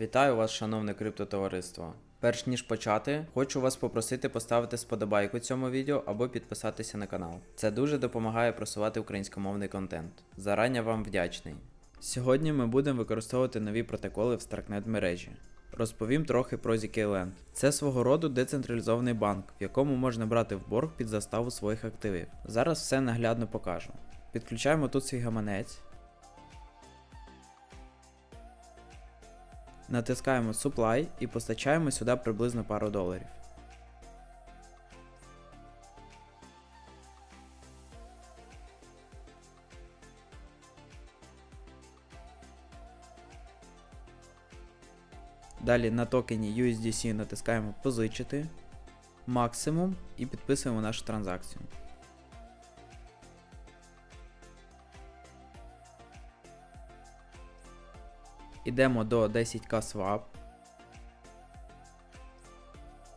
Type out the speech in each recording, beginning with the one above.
Вітаю вас, шановне криптотовариство. Перш ніж почати, хочу вас попросити поставити сподобайку цьому відео або підписатися на канал. Це дуже допомагає просувати українськомовний контент. Зарані вам вдячний. Сьогодні ми будемо використовувати нові протоколи в Starknet мережі. Розповім трохи про ZK-Land. Це свого роду децентралізований банк, в якому можна брати в борг під заставу своїх активів. Зараз все наглядно покажу. Підключаємо тут свій гаманець. Натискаємо Supply і постачаємо сюди приблизно пару доларів. Далі на токені USDC натискаємо Позичити, максимум і підписуємо нашу транзакцію. Ідемо до 10к Swap.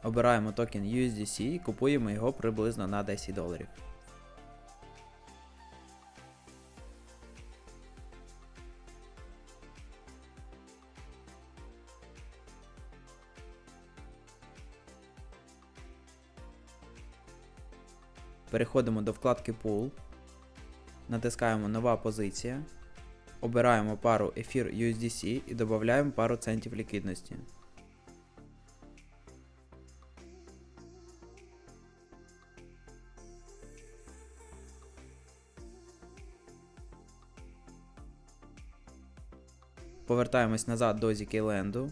Обираємо токен USDC і купуємо його приблизно на 10 доларів. Переходимо до вкладки Pool. Натискаємо нова позиція. Обираємо пару ефір USDC і додаємо пару центів ліквідності. Повертаємось назад до ZK-Land.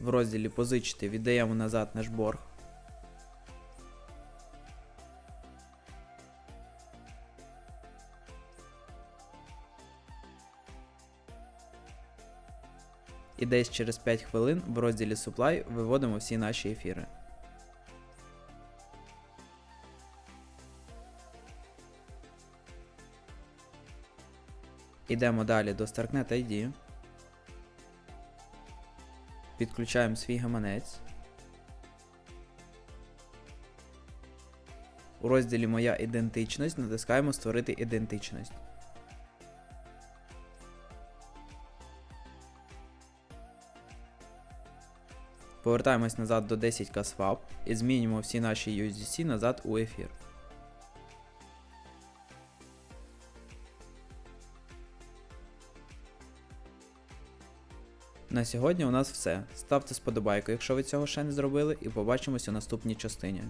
В розділі Позичити віддаємо назад наш борг. І десь через 5 хвилин в розділі Supply виводимо всі наші ефіри. Ідемо далі до Starknet ID. Підключаємо свій гаманець. У розділі Моя ідентичність натискаємо Створити ідентичність. Повертаємось назад до 10к Swap і змінюємо всі наші USDC назад у ефір. На сьогодні у нас все. Ставте сподобайку, якщо ви цього ще не зробили, і побачимось у наступній частині.